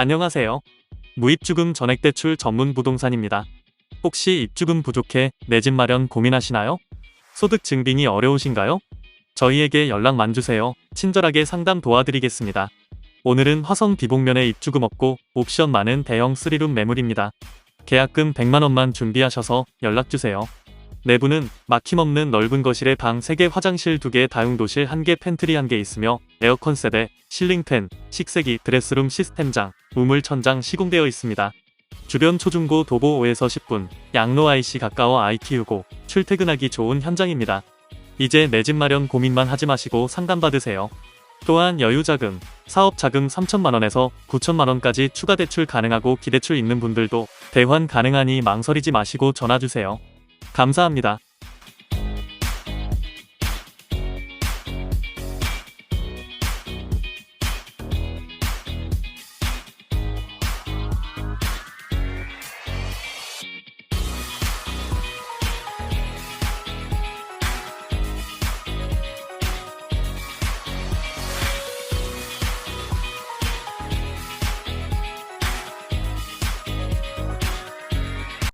안녕하세요. 무입주금 전액대출 전문 부동산입니다. 혹시 입주금 부족해 내 집 마련 고민하시나요? 소득 증빙이 어려우신가요? 저희에게 연락만 주세요. 친절하게 상담 도와드리겠습니다. 오늘은 화성 비봉면에 입주금 없고 옵션 많은 대형 3룸 매물입니다. 계약금 100만원만 준비하셔서 연락주세요. 내부는 막힘없는 넓은 거실에 방 3개 화장실 2개 다용도실 1개 팬트리 1개 있으며 에어컨 세대, 실링팬, 식세기, 드레스룸 시스템장, 우물 천장 시공되어 있습니다. 주변 초중고 도보 5에서 10분, 양로 IC 가까워 아이 키우고 출퇴근하기 좋은 현장입니다. 이제 내 집 마련 고민만 하지 마시고 상담받으세요. 또한 여유자금, 사업자금 3천만원에서 9천만원까지 추가 대출 가능하고 기대출 있는 분들도 대환 가능하니 망설이지 마시고 전화주세요. 감사합니다.